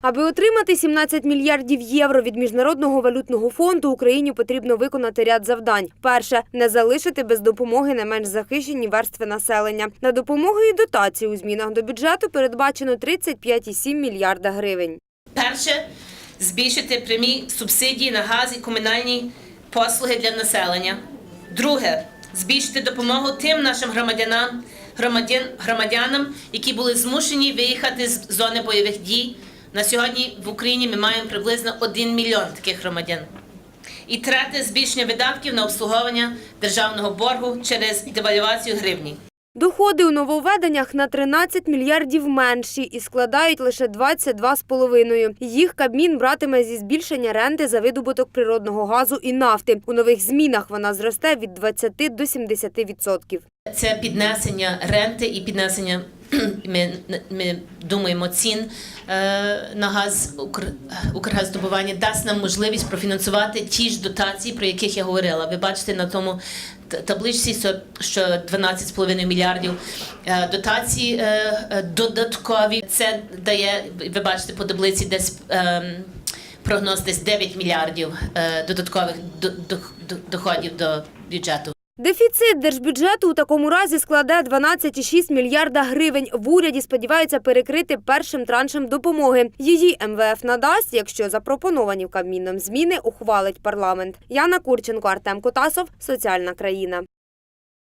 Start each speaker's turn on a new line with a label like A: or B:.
A: Аби отримати 17 мільярдів євро від міжнародного валютного фонду, Україні потрібно виконати ряд завдань. Перше не залишити без допомоги не менш захищені верстви населення. На допомогу і дотації у змінах до бюджету передбачено 35,7 мільярда гривень.
B: Перше збільшити прямі субсидії на газ і комунальні послуги для населення. Друге збільшити допомогу тим нашим громадянам, громадян, громадянам, які були змушені виїхати з зони бойових дій. На сьогодні в Україні ми маємо приблизно 1 мільйон таких громадян. І третє збільшення видатків на обслуговування державного боргу через девальвацію гривні.
A: Доходи у нововведеннях на 13 мільярдів менші і складають лише 22,5. Їх Кабмін братиме зі збільшення ренти за видобуток природного газу і нафти. У нових змінах вона зросте від 20 до 70 відсотків.
B: Це піднесення ренти і піднесення. Ми, ми думаємо цін е, на газ Укр, Укргаздобування дасть нам можливість профінансувати ті ж дотації, про яких я говорила. Ви бачите на тому табличці, що- що 12,5 мільярдів е, дотації е, додаткові. Це дає, ви бачите по таблиці, десь прогноз десь 9 мільярдів додаткових до- до- до- доходів до бюджету.
A: Дефіцит держбюджету у такому разі складе 12,6 мільярда гривень. В уряді сподіваються перекрити першим траншем допомоги. Її МВФ надасть, якщо запропоновані Кабміном зміни ухвалить парламент. Яна Курченко, Артем Котасов, Соціальна країна.